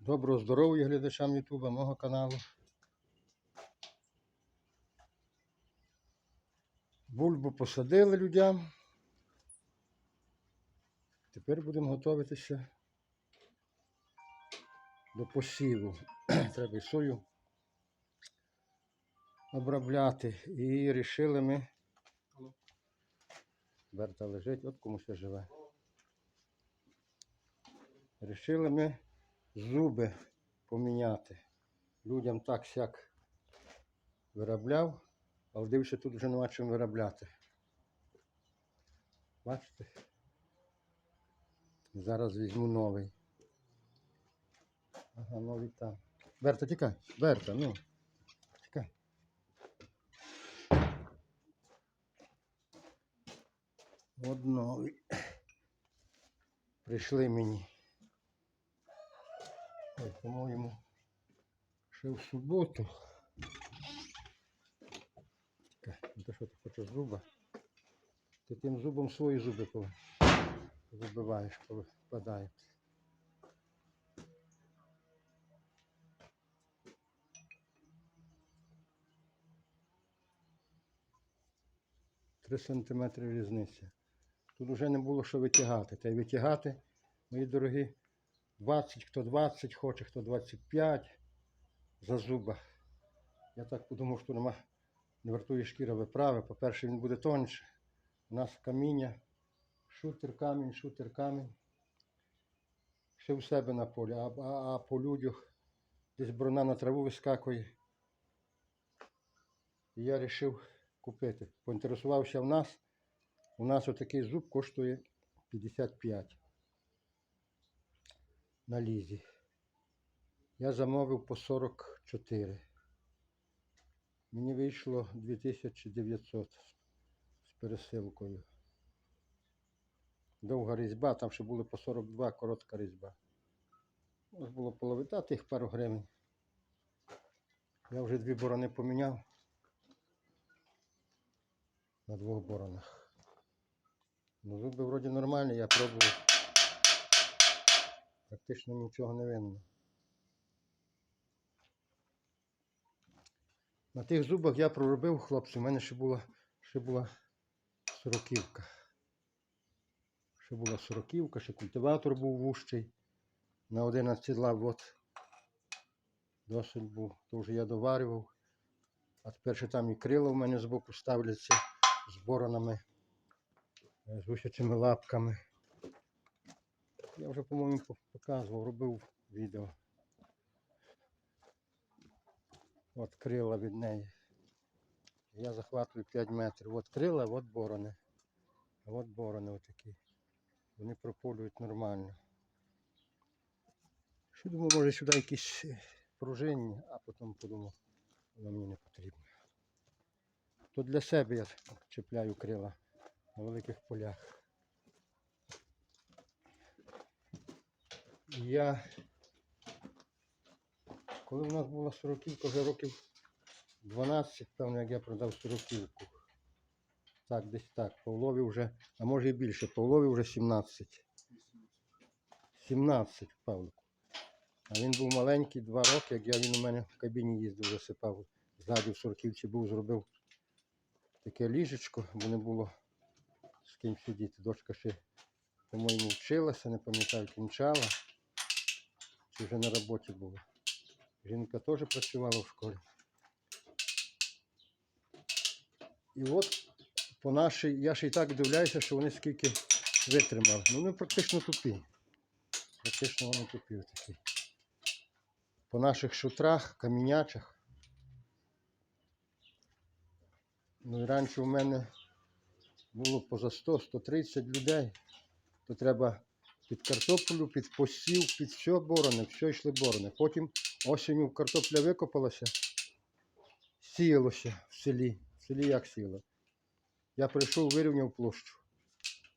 Доброго здоров'я глядачам Ютуба, мого каналу. Бульбу посадили людям. Тепер будемо готуватися до посіву. Треба і сою обробляти. І вирішили ми. Берта лежить, от комусь живе. Рішили ми зуби поміняти. Людям так сяк виробляв, але дивишся, тут вже нема чим виробляти. Бачите? Зараз візьму новий. Ага, новий там. Берта, тікай. Берта, ну. Тікай. От новий. Прийшли мені. По-моєму, ще в суботу. Ну то що ти хочеш зуба? Ти тим зубом свої зуби вибиваєш, попадають. Три сантиметри різниця. Тут вже не було що витягати. Та й витягати, мої дорогі, 20, хто 20 хоче, хто 25 за зуба. Я так подумав, що нема, не вартує шкіра виправи. По-перше, він буде тоньше. У нас каміння, шутер камінь, шутер камінь. Ще у себе на полі, а, а, а по людях десь брона на траву вискакує. І я вирішив купити. Поінтересувався в нас. У нас отакий зуб коштує 55 на лізі. Я замовив по 44. Мені вийшло 2900 з пересилкою. Довга різьба, там ще було по 42, коротка різьба. Ось було половита тих пару гривень. Я вже дві борони поміняв на двох боронах. Ну, зуби вроді нормальні, я пробував. Практично нічого не видно. На тих зубах я проробив, хлопці, у мене ще була, ще була сороківка. Ще була сороківка, ще культиватор був вущий. На 11 лав от досить був. То вже я доварював. А тепер ще там і крила в мене збоку ставляться з боронами, е, з гусячими лапками. Я вже, по-моєму, показував, робив відео. От крила від неї. Я захватую 5 метрів. От крила, от борони. От борони отакі. Вони прополюють нормально. Ще думав, може сюди якісь пружинні, а потім подумав, воно мені не потрібно. То для себе я чіпляю крила на великих полях. Я, коли в нас була сороківка, вже років 12, певно, як я продав сороківку. Так, десь так. Павлові вже, а може і більше, Павлові вже 17. 17 Павлику. А він був маленький, два роки, як я він у мене в кабіні їздив, засипав. Ззаді в сороківці був, зробив таке ліжечко, бо не було з ким сидіти. Дочка ще, по-моєму, вчилася, не пам'ятаю, кінчала. Вже на роботі була. Жінка теж працювала в школі. І от по нашій, я ще й так дивляюся, що вони скільки витримали. Ну, вони практично тупі. Практично вони тупі такі. По наших шутрах, камінячах. Ну і раніше у мене було поза 100-130 людей. То треба під картоплю, під посів, під все борони, все йшли борони. Потім осінню картопля викопалася, сіялося в селі. В селі як сіло. Я прийшов, вирівняв площу.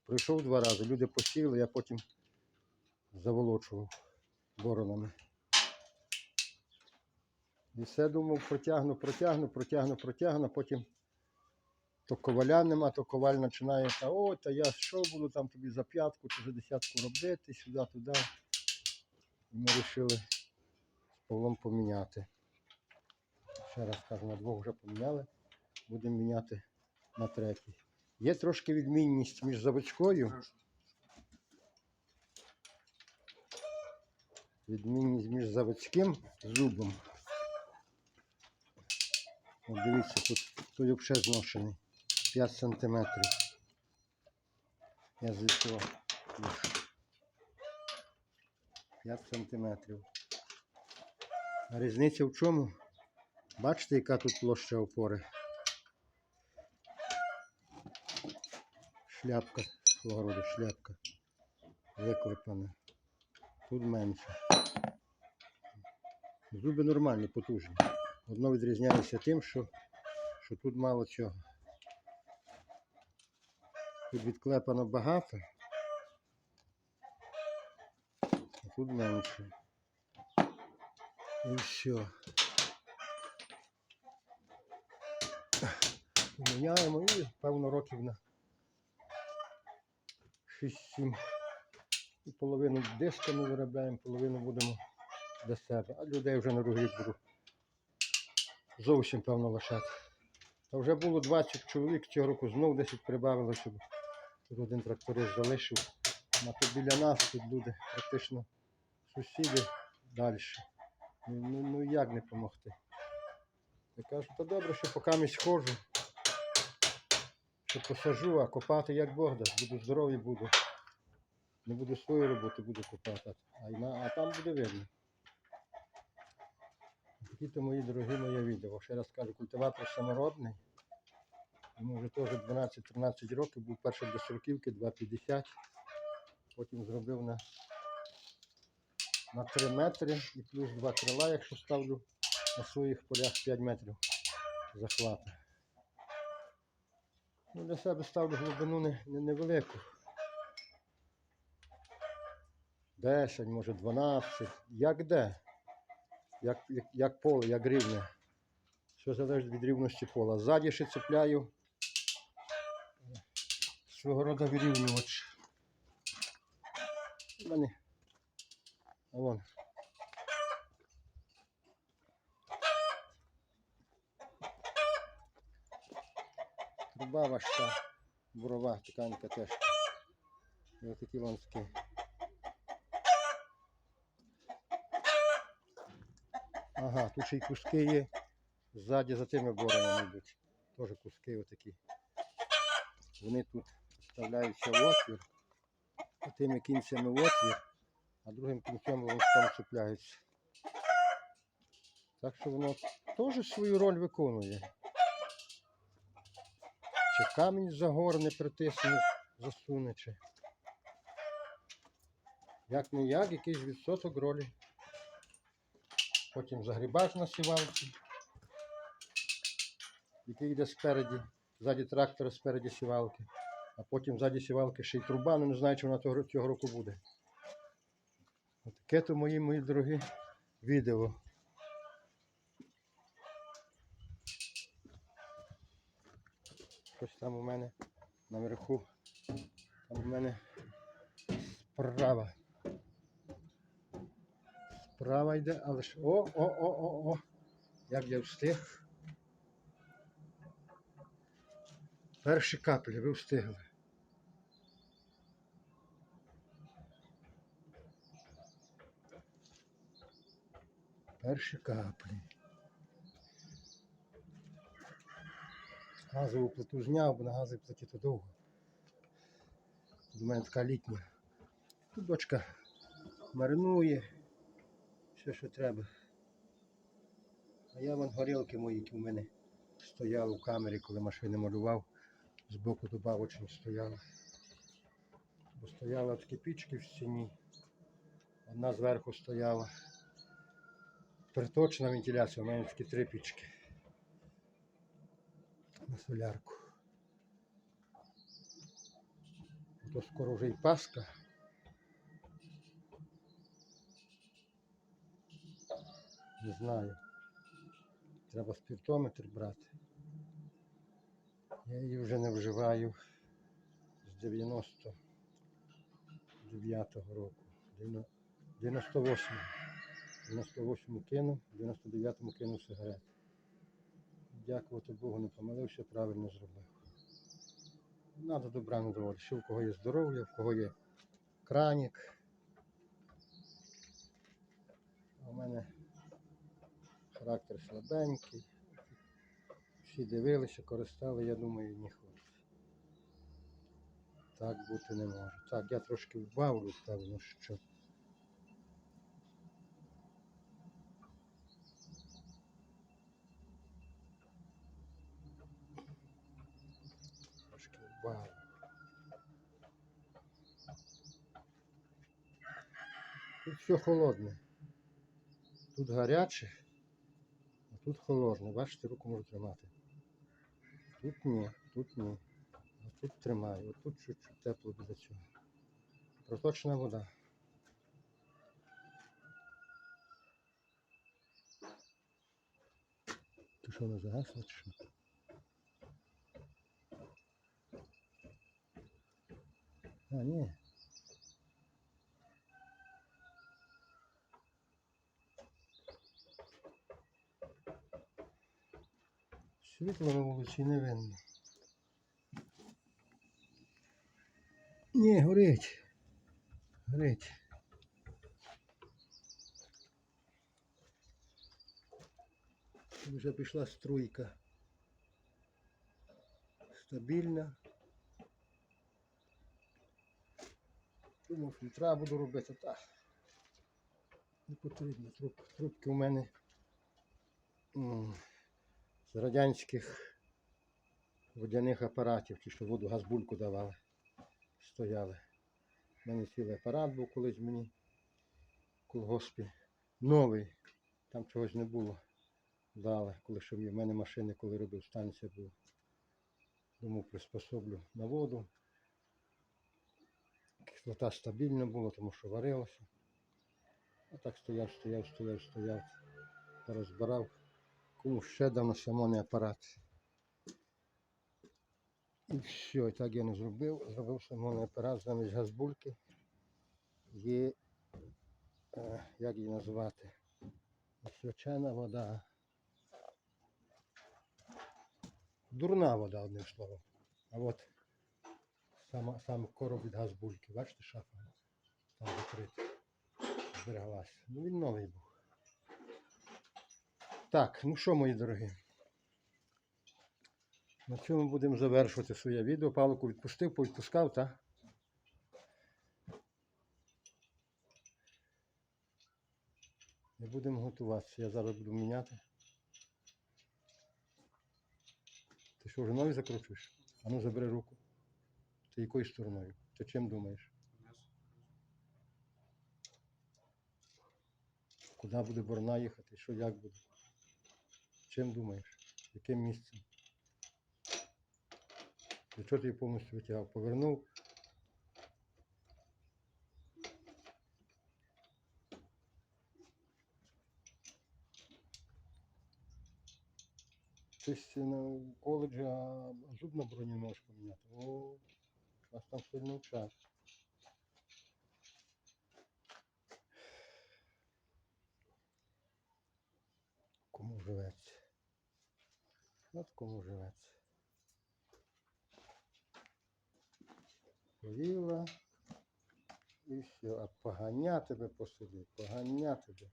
Прийшов два рази, люди посіяли, я потім заволочував боронами. І все думав, протягну, протягну, протягну, протягну, потім то коваля нема, то коваль починає, та о, та я що буду там тобі за п'ятку чи за десятку робити, сюди, туди. Ми вирішили Павлом поміняти. Ще раз кажу, на двох вже поміняли. Будемо міняти на третій. Є трошки відмінність між заводською. Відмінність між заводським зубом. От дивіться, тут, тут взагалі зношений. 5 сантиметрів. Я звідси 5 сантиметрів. Різниця в чому? Бачите, яка тут площа опори? Шляпка свого роду, шляпка. Виклепана. Тут менше. Зуби нормальні, потужні. Одно відрізняється тим, що, що тут мало чого. Тут відклепано багато, а тут менше. І все. Міняємо і певно років на 6-7. І половину дисками виробляємо, половину будемо для себе. А людей вже на другий буду зовсім певно лишати. Та вже було 20 чоловік, цього року знов 10 прибавило, щоб тут один тракторист залишив. А то біля нас тут люди практично сусіди далі. Ну, ну, ну як не допомогти? Я кажу, та добре, що поки місь ходжу, що посажу, а копати як Бог дасть, буду здоровий буду. Не буду свою роботу, буду копати, а, а там буде видно. Такі то мої дорогі моє відео. Ще раз кажу, культиватор саморобний. Йому вже теж 12-13 років, був перший до сороківки, 2,50. Потім зробив на, на 3 метри і плюс 2 крила, якщо ставлю на своїх полях 5 метрів захвату. Ну, для себе ставлю глибину не, не, невелику. 10, може 12, як де? Як, як, як поле, як рівне. Все залежить від рівності пола. Ззаді ще цепляю свого роду вирівнювач. У. А вон. Труба важка, бурова, тиканька теж. І отакі лански. Ага, тут ще й куски є. Ззаді за тими борами йдуть. Теж куски отакі. Вони тут вставляються в отвір, тими кінцями в отвір, а другим кінцем ланском чіпляються. Так що воно теж свою роль виконує. Чи камінь загорне, притисне, засуне, чи. Як не як, якийсь відсоток ролі. Потім загрібач на сівалці, який йде спереді, ззаді трактора, спереді сівалки, а потім ззаді сівалки ще й труба, ну не знаю, чи вона того, цього року буде. Таке то мої, мої дорогі відео. Щось там у мене наверху. Там у мене справа. Справа йде, але ж. О, о, о, о, о. Як я встиг. Перші каплі, ви встигли. Перші каплі. Газову плиту зняв, бо на газовій плиті то довго. У мене така літня. Тут дочка маринує, все, що треба. А я вон горілки мої, які в мене стояли в камері, коли машини малював, збоку добавочні стояли. Бо стояли такі пічки в стіні. Одна зверху стояла. Приточна вентиляція, у мене такі три пічки. На солярку. То скоро вже і Пасха. Не знаю. Треба спіртометр брати. Я її вже не вживаю з 99-го року. 98-го. 98-му кинув, в 99-му кинув сигарет. Дякувати Богу, не помилився, правильно зробив. Надо добра не. Ще в кого є здоров'я, в кого є кранік. А в мене характер слабенький. Всі дивилися, користали, я думаю, ні хлопці. Так бути не може. Так, я трошки вбавлю, певно, що. Трошки вбавлю. Тут все холодне. Тут гаряче, а тут холодне. Бачите, руку можу тримати. Тут ні, тут ні. А тут тримаю. От тут чуть-чуть тепло буде цього. Проточна вода. Ти що вона загасла чи що? А, ні. Світло на вулиці не видно. Ні, горить. Горить. Вже пішла струйка. Стабільна. Думав, фільтра буду робити, так. Не потрібно. Труб, трубки у мене з радянських водяних апаратів, ті, що воду газбульку давали, стояли. У мене цілий апарат був колись мені колгоспі. Новий. Там чогось не було. Дали, коли ще в мене машини, коли робив станція була. Думав, приспособлю на воду. Кислота стабільна була, тому що варилося. А так стояв, стояв, стояв, стояв, порозбирав. Кому ще дав на самоний апарат. І все, і так я не зробив. Зробив самоний апарат замість газбульки. Є, е, як її назвати? Свячена вода. Дурна вода, одним словом. А от сама, сам короб від газбульки. Бачите, шафа там закрита. Збереглася. Ну він новий був. Так, ну що, мої дорогі? На цьому будемо завершувати своє відео. Павлику відпустив, повідпускав, так? І будемо готуватися. Я зараз буду міняти. Ти що, вже нові закручуєш? А ну забери руку. Ти якою стороною? Ти чим думаєш? Куди буде борона їхати? Що як буде? Чим думаєш? Яким місцем? Для чого ти її повністю витягав? Повернув. Ж на коледжі, зуб на броні можеш поміняти. О, нас там сильно вчать. Кому живеться? От кому живеться. Поїла. І все. А поганя тебе по посуди, поганя тебе.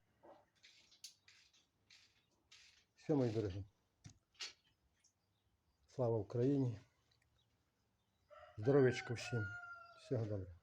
Все, мої дорогі. Слава Україні. Здоров'ячко всім. Всього доброго.